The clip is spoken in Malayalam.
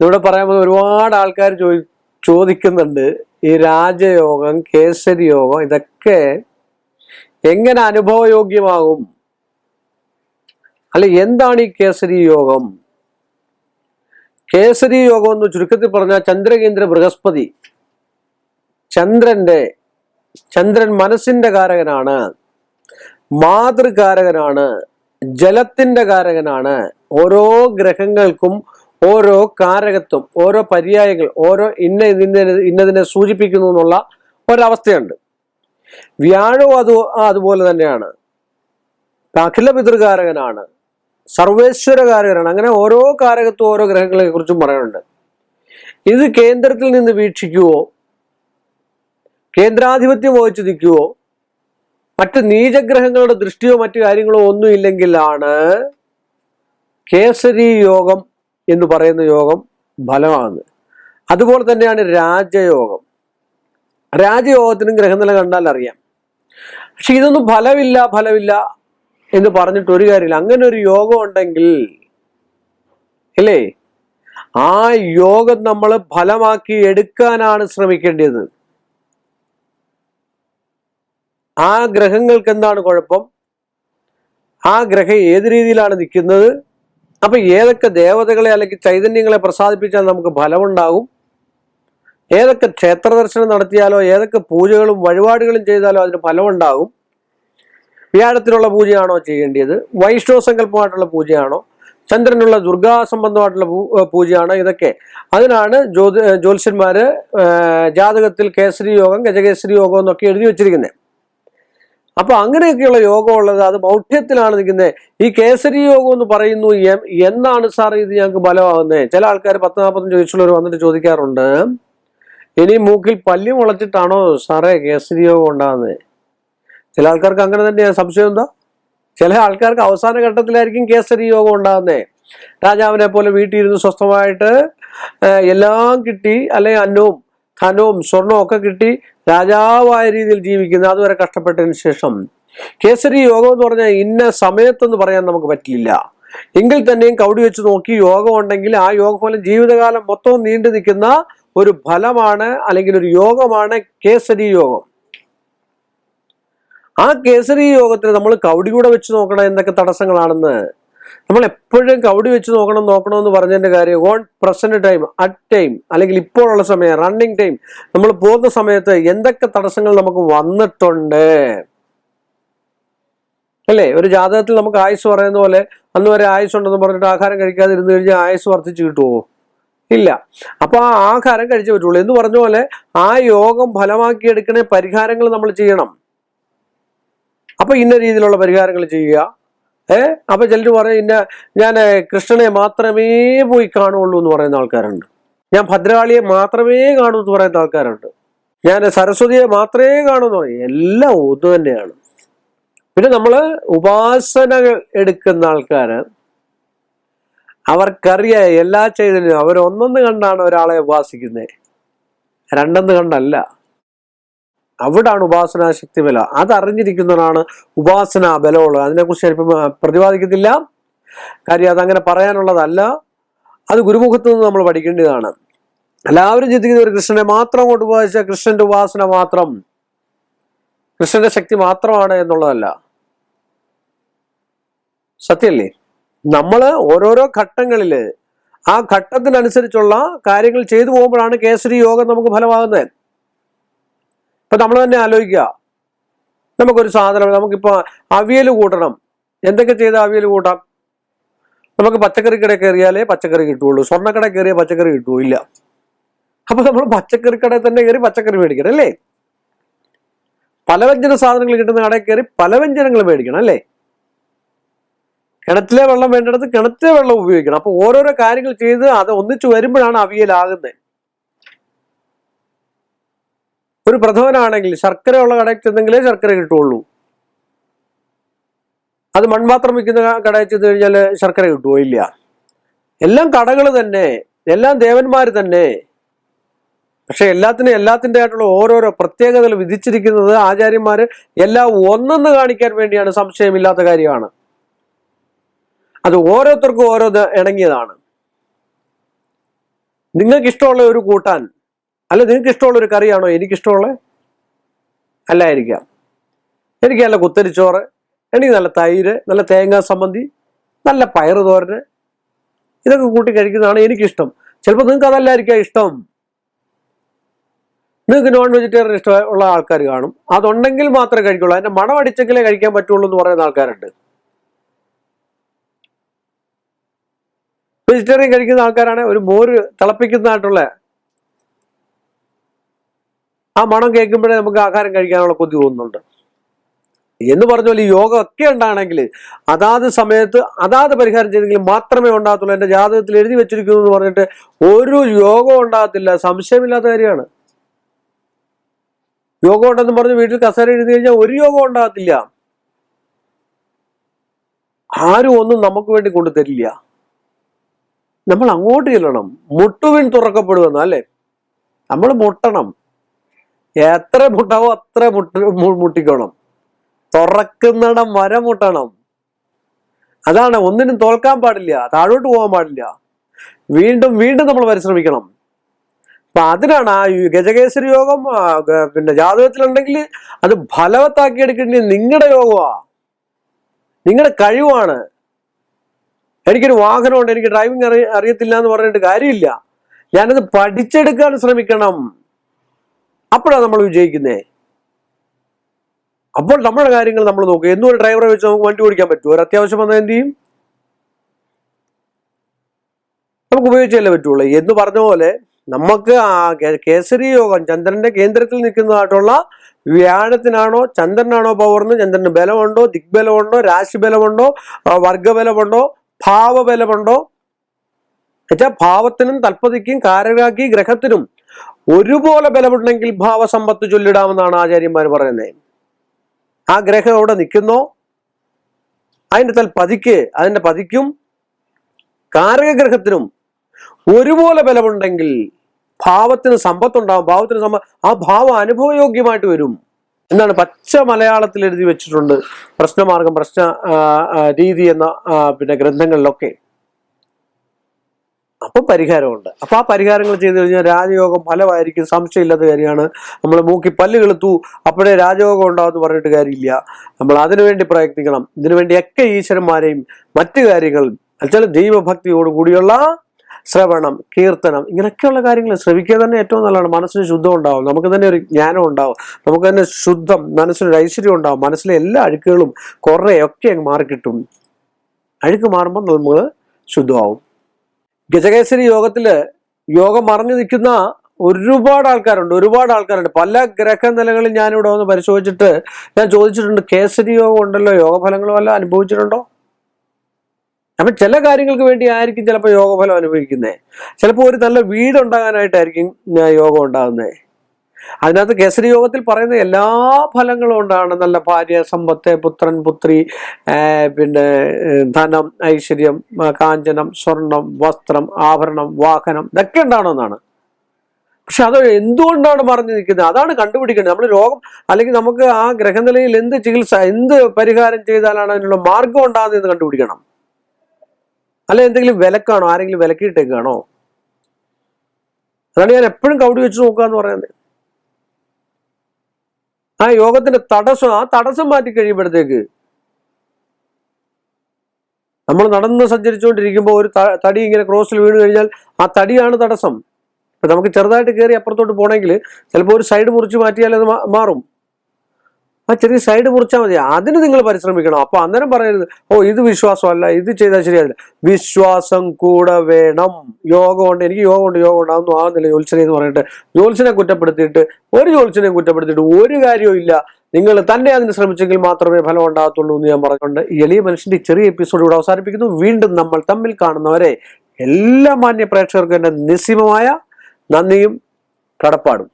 ഇവിടെ പറയാൻ ഒരുപാട് ആൾക്കാർ ചോദി ചോദിക്കുന്നുണ്ട്. ഈ രാജയോഗം കേസരി യോഗം ഇതൊക്കെ എങ്ങനെ അനുഭവയോഗ്യമാകും? അല്ലെ എന്താണ് ഈ കേസരി യോഗം കേസരി യോഗം എന്ന് ചുരുക്കത്തിൽ പറഞ്ഞാൽ ചന്ദ്രകേന്ദ്ര ബൃഹസ്പതി. ചന്ദ്രന്റെ ചന്ദ്രൻ മനസ്സിന്റെ കാരകനാണ്. മാതൃകാരകനാണ്. ജലത്തിന്റെ കാരകനാണ്. ഓരോ ഗ്രഹങ്ങൾക്കും ഓരോ കാരകത്വം ഓരോ പര്യായങ്ങൾ ഓരോ ഇന്ന ഇതിനെ ഇന്നതിനെ സൂചിപ്പിക്കുന്നു എന്നുള്ള ഒരവസ്ഥയുണ്ട്. വ്യാഴവും അത് അതുപോലെ തന്നെയാണ്. അഖില പിതൃകാരകനാണ്. സർവേശ്വരകാരകനാണ്. അങ്ങനെ ഓരോ കാരകത്വം ഓരോ ഗ്രഹങ്ങളെ കുറിച്ചും പറയുന്നുണ്ട് ഇത് കേന്ദ്രത്തിൽ നിന്ന് വീക്ഷിക്കുവോ? കേന്ദ്രാധിപത്യം വഹിച്ചു നിൽക്കുവോ മറ്റ് നീചഗ്രഹങ്ങളുടെ ദൃഷ്ടിയോ മറ്റു കാര്യങ്ങളോ ഒന്നും ഇല്ലെങ്കിലാണ് കേസരി യോഗം എന്ന് പറയുന്ന യോഗം ഫലമാണ്. അതുപോലെ തന്നെയാണ് രാജയോഗം. രാജയോഗത്തിനും ഗ്രഹനില കണ്ടാൽ അറിയാം. പക്ഷെ ഇതൊന്നും ഫലമില്ല ഫലമില്ല എന്ന് പറഞ്ഞിട്ട് ഒരു കാര്യമില്ല. അങ്ങനെ ഒരു യോഗം ഉണ്ടെങ്കിൽ ഇല്ലേ ആ യോഗം നമ്മൾ ഫലമാക്കി എടുക്കാനാണ് ശ്രമിക്കേണ്ടത്. ആ ഗ്രഹങ്ങൾക്ക് എന്താണ് കുഴപ്പം? ആ ഗ്രഹം ഏത് രീതിയിലാണ് നിൽക്കുന്നത്? അപ്പൊ ഏതൊക്കെ ദേവതകളെ അല്ലെങ്കിൽ ചൈതന്യങ്ങളെ പ്രസാദിപ്പിച്ചാൽ നമുക്ക് ഫലമുണ്ടാകും? ഏതൊക്കെ ക്ഷേത്ര ദർശനം നടത്തിയാലോ ഏതൊക്കെ പൂജകളും വഴിപാടുകളും ചെയ്താലോ അതിന് ഫലമുണ്ടാകും? വ്യാഴത്തിനുള്ള പൂജയാണോ ചെയ്യേണ്ടത് വൈഷ്ണവ സങ്കല്പമായിട്ടുള്ള പൂജയാണോ? ചന്ദ്രനുള്ള ദുർഗാ സംബന്ധമായിട്ടുള്ള പൂജയാണ് ഇതൊക്കെ? അതിനാണ് ജ്യോതി ജ്യോത്സ്യന്മാര് ജാതകത്തിൽ കേസരി യോഗം ഗജകേസരി യോഗം എന്നൊക്കെ എഴുതി വെച്ചിരിക്കുന്നത്. അപ്പൊ അങ്ങനെയൊക്കെയുള്ള യോഗം ഉള്ളത് അത് മൗഢ്യത്തിലാണ് നിൽക്കുന്നത്. ഈ കേസരി യോഗം എന്ന് പറയുന്നു എന്താണ് സാർ ഇത് ഞങ്ങൾക്ക് ബലമാകുന്നത്? ചില ആൾക്കാർ പത്ത് നാൽപ്പത്തഞ്ച് വയസ്സുള്ളവർ വന്നിട്ട് ചോദിക്കാറുണ്ട്. ഇനി മൂക്കിൽ പല്ലി മുളച്ചിട്ടാണോ സാറേ കേസരി യോഗം ഉണ്ടാകുന്നത്? ചില ആൾക്കാർക്ക് അങ്ങനെ തന്നെയാണ് സംശയം എന്താ ചില ആൾക്കാർക്ക് അവസാന ഘട്ടത്തിലായിരിക്കും കേസരി യോഗം ഉണ്ടാകുന്നത്. രാജാവിനെ പോലെ വീട്ടിൽ ഇരുന്ന് സ്വസ്ഥമായിട്ട് എല്ലാം കിട്ടി അല്ലെങ്കിൽ അന്നവും ധനവും സ്വർണവും ഒക്കെ കിട്ടി രാജാവായ രീതിയിൽ ജീവിക്കുന്ന അതുവരെ കഷ്ടപ്പെട്ടതിന് ശേഷം. കേസരി യോഗം എന്ന് പറഞ്ഞാൽ ഇന്ന സമയത്തെന്ന് പറയാൻ നമുക്ക് പറ്റില്ല. എങ്കിൽ തന്നെയും കൗടി വെച്ച് നോക്കി യോഗം ഉണ്ടെങ്കിൽ ആ യോഗഫലം ജീവിതകാലം മൊത്തവും നീണ്ടു നിൽക്കുന്ന ഒരു ഫലമാണ് അല്ലെങ്കിൽ ഒരു യോഗമാണ് കേസരി യോഗം. ആ കേസരി യോഗത്തിന് നമ്മൾ കൗടി കൂടെ വെച്ച് നോക്കണം എന്തൊക്കെ തടസ്സങ്ങളാണെന്ന് നമ്മൾ എപ്പോഴും കൗടി വെച്ച് നോക്കണം നോക്കണം എന്ന് പറഞ്ഞതിന്റെ കാര്യം on present time at time അല്ലെങ്കിൽ ഇപ്പോഴുള്ള സമയം റണ്ണിങ് ടൈം നമ്മൾ പോകുന്ന സമയത്ത് എന്തൊക്കെ തടസ്സങ്ങൾ നമുക്ക് വന്നിട്ടുണ്ട്? അല്ലേ? ഒരു ജാതകത്തിൽ നമുക്ക് ആയുസ് പറയുന്ന പോലെ അന്ന് വരെ ആയുസ് ഉണ്ടെന്ന് പറഞ്ഞിട്ട് ആഹാരം കഴിക്കാതെ ഇരുന്ന് കഴിഞ്ഞാൽ ആയുസ് വർദ്ധിച്ചു കിട്ടുമോ ഇല്ല. അപ്പൊ ആ ആഹാരം കഴിച്ചേ പറ്റുള്ളൂ. എന്ന് പറഞ്ഞ പോലെ ആ യോഗം ഫലമാക്കി എടുക്കണ പരിഹാരങ്ങൾ നമ്മൾ ചെയ്യണം. അപ്പൊ ഇന്ന രീതിയിലുള്ള പരിഹാരങ്ങൾ ചെയ്യുക. ഏ? അപ്പൊ ചിലർ പറയും ഇന്ന ഞാൻ കൃഷ്ണനെ മാത്രമേ പോയി കാണുള്ളൂ എന്ന് പറയുന്ന ആൾക്കാരുണ്ട്. ഞാൻ ഭദ്രകാളിയെ മാത്രമേ കാണൂ എന്ന് പറയുന്ന ആൾക്കാരുണ്ട്. ഞാൻ സരസ്വതിയെ മാത്രമേ കാണൂ എന്ന് പറയും. എല്ലാം ഒന്ന് തന്നെയാണ്. പിന്നെ നമ്മൾ ഉപാസനകൾ എടുക്കുന്ന ആൾക്കാര് അവർക്കറിയാം എല്ലാ ചെയ്തതിനും അവർ ഒന്നൊന്ന് കണ്ടാണ് ഒരാളെ ഉപാസിക്കുന്നത് രണ്ടെന്ന് കണ്ടല്ല. അവിടാണ് ഉപാസനാ ശക്തി ബല. അതറിഞ്ഞിരിക്കുന്നതാണ് ഉപാസന ബലമുള്ളത്. അതിനെക്കുറിച്ച് ആ, പ്രതിപാദിക്കത്തില്ല. കാര്യം അതങ്ങനെ പറയാനുള്ളതല്ല. അത് ഗുരുമുഖത്ത് നിന്ന് നമ്മൾ പഠിക്കേണ്ടതാണ്. എല്ലാവരും ചിന്തിക്കുന്ന ഒരു കൃഷ്ണനെ മാത്രം അങ്ങോട്ട് ഉപാസിച്ച കൃഷ്ണന്റെ ഉപാസന മാത്രം. കൃഷ്ണന്റെ ശക്തി മാത്രമാണ് എന്നുള്ളതല്ല. സത്യല്ലേ? നമ്മൾ ഓരോരോ ഘട്ടങ്ങളിൽ ആ ഘട്ടത്തിനനുസരിച്ചുള്ള കാര്യങ്ങൾ ചെയ്തു പോകുമ്പോഴാണ് കേസരി യോഗം നമുക്ക് ഫലമാകുന്നത്. ഇപ്പൊ നമ്മൾ തന്നെ ആലോചിക്കുക. നമുക്കൊരു സാധനം നമുക്കിപ്പോ അവിയൽ കൂട്ടണം. എന്തൊക്കെ ചെയ്ത അവിയൽ കൂട്ടാം? നമുക്ക് പച്ചക്കറി കട കയറിയാലേ പച്ചക്കറി കിട്ടുള്ളൂ സ്വർണക്കട കയറിയ പച്ചക്കറി കിട്ടുമോ ഇല്ല. അപ്പൊ നമ്മൾ പച്ചക്കറി കടയിൽ തന്നെ കയറി പച്ചക്കറി മേടിക്കണം അല്ലേ? പലവ്യഞ്ജന സാധനങ്ങൾ കിട്ടുന്ന കടയിൽ കയറി പലവ്യഞ്ജനങ്ങൾ മേടിക്കണം അല്ലേ? കിണറ്റിലെ വെള്ളം വേണ്ടിടത്ത് കിണറ്റിലെ വെള്ളം ഉപയോഗിക്കണം. അപ്പൊ ഓരോരോ കാര്യങ്ങൾ ചെയ്ത് അത് ഒന്നിച്ചു വരുമ്പോഴാണ് അവിയലാകുന്നത്. ഒരു പ്രഥമനാണെങ്കിൽ ശർക്കര ഉള്ള കടയിൽ ചെന്നെങ്കിലേ ശർക്കര കിട്ടുള്ളൂ അത് മൺപാത്രം വിൽക്കുന്ന കടയിൽ ചെന്ന് കഴിഞ്ഞാൽ ശർക്കര കിട്ടുമോ ഇല്ല. എല്ലാം കടകൾ തന്നെ എല്ലാം ദേവന്മാർ തന്നെ. പക്ഷെ എല്ലാത്തിനും എല്ലാത്തിന്റെ ആയിട്ടുള്ള ഓരോരോ പ്രത്യേകതകൾ വിധിച്ചിരിക്കുന്നത് ആചാര്യന്മാർ എല്ലാം ഒന്നെന്ന് കാണിക്കാൻ വേണ്ടിയാണ് സംശയമില്ലാത്ത കാര്യമാണ്. അത് ഓരോരുത്തർക്കും ഓരോ ഇണങ്ങിയതാണ്. നിങ്ങൾക്ക് ഇഷ്ടമുള്ള ഒരു കൂട്ടാൻ അല്ല നിങ്ങൾക്ക് ഇഷ്ടമുള്ള ഒരു കറിയാണോ? എനിക്കിഷ്ടമുള്ള അല്ലായിരിക്കാം. എനിക്ക് നല്ല കുത്തരിച്ചോറ് എനിക്ക് നല്ല തൈര് നല്ല തേങ്ങാ സംബന്ധി നല്ല പയറ് തോരന് ഇതൊക്കെ കൂട്ടി കഴിക്കുന്നതാണ് എനിക്കിഷ്ടം. ചിലപ്പോൾ നിങ്ങൾക്ക് അതല്ലായിരിക്കാം ഇഷ്ടം. നിങ്ങൾക്ക് നോൺ വെജിറ്റേറിയൻ ഇഷ്ടമുള്ള ആൾക്കാർ കാണും. അതുണ്ടെങ്കിൽ മാത്രമേ കഴിക്കുള്ളൂ. അതിന്റെ മണം അടിച്ചെങ്കിലേ കഴിക്കാൻ പറ്റുള്ളൂ എന്ന് പറയുന്ന ആൾക്കാരുണ്ട്. വെജിറ്റേറിയൻ കഴിക്കുന്ന ആൾക്കാരാണെങ്കിൽ ഒരു മോര് തിളപ്പിക്കുന്നതായിട്ടുള്ള ആ മണം കേൾക്കുമ്പോഴേ നമുക്ക് ആഹാരം കഴിക്കാനുള്ള കൊതി തോന്നുന്നുണ്ട്. എന്ന് പറഞ്ഞ പോലെ യോഗ ഒക്കെ ഉണ്ടാണെങ്കിൽ അതാത് സമയത്ത് അതാത് പരിഹാരം ചെയ്തെങ്കിൽ മാത്രമേ ഉണ്ടാകത്തുള്ളൂ. എന്റെ ജാതകത്തിൽ എഴുതി വെച്ചിരിക്കുന്നു എന്ന് പറഞ്ഞിട്ട് ഒരു യോഗം ഉണ്ടാകത്തില്ല. സംശയമില്ലാത്ത കാര്യമാണ്. യോഗം ഉണ്ടെന്ന് പറഞ്ഞ് വീട്ടിൽ കസേര എഴുതി കഴിഞ്ഞാൽ ഒരു യോഗം ഉണ്ടാകത്തില്ല. ആരും ഒന്നും നമുക്ക് വേണ്ടി കൊണ്ടു തരില്ല. നമ്മൾ അങ്ങോട്ട് ചെല്ലണം. മുട്ടുവിൻ തുറക്കപ്പെടുമെന്ന് അല്ലേ? നമ്മൾ മുട്ടണം. എത്ര മുട്ടാവോ അത്ര മുട്ട മുട്ടിക്കോണം തുറക്കുന്നിടം വരെ മുട്ടണം. അതാണ് ഒന്നിനും തോൽക്കാൻ പാടില്ല താഴോട്ട് പോകാൻ പാടില്ല. വീണ്ടും വീണ്ടും നമ്മൾ പരിശ്രമിക്കണം. അപ്പൊ അതിനാണ് ആ ഗജകേശ്വരി യോഗം പിന്നെ ജാതകത്തിലുണ്ടെങ്കിൽ അത് ഫലവത്താക്കി എടുക്കേണ്ടത് നിങ്ങളുടെ യോഗമാ നിങ്ങളുടെ കഴിവാണ്. എനിക്കൊരു വാഹനമുണ്ട് എനിക്ക് ഡ്രൈവിംഗ് അറി അറിയത്തില്ല എന്ന് പറഞ്ഞിട്ട് കാര്യമില്ല. ഞാനത് പഠിച്ചെടുക്കാൻ ശ്രമിക്കണം. അപ്പോഴാണ് നമ്മൾ വിജയിക്കുന്നേ. അപ്പോൾ നമ്മുടെ കാര്യങ്ങൾ നമ്മൾ നോക്കുക എന്നും ഒരു ഡ്രൈവറെ വെച്ച് നമുക്ക് വണ്ടി ഓടിക്കാൻ പറ്റുമോ? ഒരു അത്യാവശ്യം വന്നാൽ എന്ത് ചെയ്യും? നമുക്ക് ഉപയോഗിച്ചല്ലേ പറ്റുള്ളൂ. എന്ന് പറഞ്ഞ പോലെ നമുക്ക് ആ കേസരി യോഗം ചന്ദ്രന്റെ കേന്ദ്രത്തിൽ നിൽക്കുന്നതായിട്ടുള്ള വ്യാഴത്തിനാണോ ചന്ദ്രനാണോ പവർന്ന് ചന്ദ്രന് ബലമുണ്ടോ ദിഗ്ബലമുണ്ടോ രാശിബലമുണ്ടോ വർഗബലമുണ്ടോ ഭാവബലമുണ്ടോ? എന്നുവെച്ചാൽ ഭാവത്തിനും തൽപ്പതിക്കും കാരകാക്കി ഗ്രഹത്തിനും ഒരുപോലെ ബലമുണ്ടെങ്കിൽ ഭാവസമ്പത്ത് ചൊല്ലിടാമെന്നാണ് ആചാര്യന്മാർ പറയുന്നത് ആ ഗ്രഹം എവിടെ നിൽക്കുന്നോ? അതിന്റെ തൽ പതിക്ക് അതിന്റെ പതിക്കും കാരകഗ്രഹത്തിനും ഒരുപോലെ ബലമുണ്ടെങ്കിൽ ഭാവത്തിന് സമ്പത്തുണ്ടാവും. ഭാവത്തിന് സമ്പ ആ ഭാവം അനുഭവയോഗ്യമായിട്ട് വരും. എന്നാണ് പച്ച മലയാളത്തിൽ എഴുതി വെച്ചിട്ടുണ്ട് പ്രശ്നമാർഗം പ്രശ്ന രീതി എന്ന പിന്നെ ഗ്രന്ഥങ്ങളിലൊക്കെ. അപ്പൊ പരിഹാരമുണ്ട്. അപ്പൊ ആ പരിഹാരങ്ങൾ ചെയ്തു കഴിഞ്ഞാൽ രാജയോഗം ഫലമായിരിക്കും. സംശയമില്ലാത്ത കാര്യമാണ്. നമ്മൾ മൂക്കി പല്ല് കെളുത്തു അപ്പോഴേ രാജയോഗം ഉണ്ടാവുമെന്ന് പറഞ്ഞിട്ട് കാര്യമില്ല. നമ്മൾ അതിനുവേണ്ടി പ്രയത്നിക്കണം. ഇതിനുവേണ്ടി ഒക്കെ ഈശ്വരന്മാരെയും മറ്റു കാര്യങ്ങളും എന്നുവെച്ചാൽ ദൈവഭക്തിയോട് കൂടിയുള്ള ശ്രവണം കീർത്തനം ഇങ്ങനെയൊക്കെയുള്ള കാര്യങ്ങൾ ശ്രവിക്കുക തന്നെ ഏറ്റവും നല്ലതാണ്. മനസ്സിന് ശുദ്ധം ഉണ്ടാവും. നമുക്ക് തന്നെ ഒരു ജ്ഞാനം ഉണ്ടാവും. നമുക്ക് തന്നെ ശുദ്ധം മനസ്സിനൊരു ഐശ്വര്യം ഉണ്ടാവും. മനസ്സിലെ എല്ലാ അഴുക്കുകളും കുറേയൊക്കെ അങ്ങ് മാറിക്കിട്ടും. അഴുക്ക് മാറുമ്പോൾ നമ്മൾ ശുദ്ധമാവും. ഗജകേസരി യോഗത്തിൽ യോഗം മറഞ്ഞു നിൽക്കുന്ന ഒരുപാട് ആൾക്കാരുണ്ട് ഒരുപാട് ആൾക്കാരുണ്ട്. പല ഗ്രഹനിലകളിൽ ഞാനിവിടെ വന്ന് പരിശോധിച്ചിട്ട് ഞാൻ ചോദിച്ചിട്ടുണ്ട് കേസരി യോഗം ഉണ്ടല്ലോ യോഗഫലങ്ങളും വല്ല അനുഭവിച്ചിട്ടുണ്ടോ? അപ്പൊ ചില കാര്യങ്ങൾക്ക് വേണ്ടി ആയിരിക്കും ചിലപ്പോൾ യോഗഫലം അനുഭവിക്കുന്നത് ചിലപ്പോൾ ഒരു നല്ല വീട് ഉണ്ടാകാനായിട്ടായിരിക്കും ഞാൻ യോഗം ഉണ്ടാകുന്നത് അതിനകത്ത് കേസരി യോഗത്തിൽ പറയുന്ന എല്ലാ ഫലങ്ങളും ഉണ്ടാണ് നല്ല ഭാര്യ സമ്പത്ത് പുത്രൻ പുത്രി പിന്നെ ധനം ഐശ്വര്യം കാഞ്ചനം സ്വർണം വസ്ത്രം ആഭരണം വാഹനം ഇതൊക്കെ ഉണ്ടാണെന്നാണ് പക്ഷെ അത് എന്തുകൊണ്ടാണ് പറഞ്ഞു നിൽക്കുന്നത്? അതാണ് കണ്ടുപിടിക്കേണ്ടത്. നമ്മൾ രോഗം അല്ലെങ്കിൽ നമുക്ക് ആ ഗ്രഹനിലയിൽ എന്ത് ചികിത്സ എന്ത് പരിഹാരം ചെയ്താലാണ് അതിനുള്ള മാർഗം ഉണ്ടാകുന്നതെന്ന് കണ്ടുപിടിക്കണം. അല്ല എന്തെങ്കിലും വിലക്കാണോ? ആരെങ്കിലും വിലക്കിയിട്ടേക്കാണോ? അതാണ് ഞാൻ എപ്പോഴും കൗടി വെച്ച് നോക്കുക എന്ന് പറയുന്നത്. ആ യോഗത്തിന്റെ തടസ്സം ആ തടസ്സം മാറ്റി കഴിയുമ്പോഴത്തേക്ക് നമ്മൾ നടന്ന് സഞ്ചരിച്ചുകൊണ്ടിരിക്കുമ്പോൾ ഒരു തടി ഇങ്ങനെ ക്രോസിൽ വീണ് കഴിഞ്ഞാൽ ആ തടിയാണ് തടസ്സം. നമുക്ക് ചെറുതായിട്ട് കയറി അപ്പുറത്തോട്ട് പോകണമെങ്കിൽ ചിലപ്പോൾ ഒരു സൈഡ് മുറിച്ച് മാറ്റിയാൽ അത് മാറും. ആ ചെറിയ സൈഡ് മുറിച്ചാൽ മതി. അതിന് നിങ്ങൾ പരിശ്രമിക്കണം. അപ്പൊ അന്നേരം പറയരുത് ഓ ഇത് വിശ്വാസമല്ല ഇത് ചെയ്താൽ ശരിയാവില്ല. വിശ്വാസം കൂടെ വേണം. യോഗം ഉണ്ട്. എനിക്ക് യോഗം ഉണ്ട് യോഗം ഉണ്ട്. അതൊന്നും ആവുന്നില്ല ജോത്സനെ എന്ന് പറഞ്ഞിട്ട് ജോത്സനെ കുറ്റപ്പെടുത്തിയിട്ട് ഒരു ജോത്സനെയും കുറ്റപ്പെടുത്തിയിട്ട് ഒരു കാര്യവും ഇല്ല. നിങ്ങൾ തന്നെ അതിന് ശ്രമിച്ചെങ്കിൽ മാത്രമേ ഫലം ഉണ്ടാകത്തുള്ളൂ എന്ന് ഞാൻ പറഞ്ഞുകൊണ്ട് എളിയ മനുഷ്യന്റെ ചെറിയ എപ്പിസോഡ് ഇവിടെ അവസാനിപ്പിക്കുന്നു. വീണ്ടും നമ്മൾ തമ്മിൽ കാണുന്നവരെ എല്ലാ മാന്യ പ്രേക്ഷകർക്കും എന്റെ നിസ്സീമമായ നന്ദിയും കടപ്പാടും.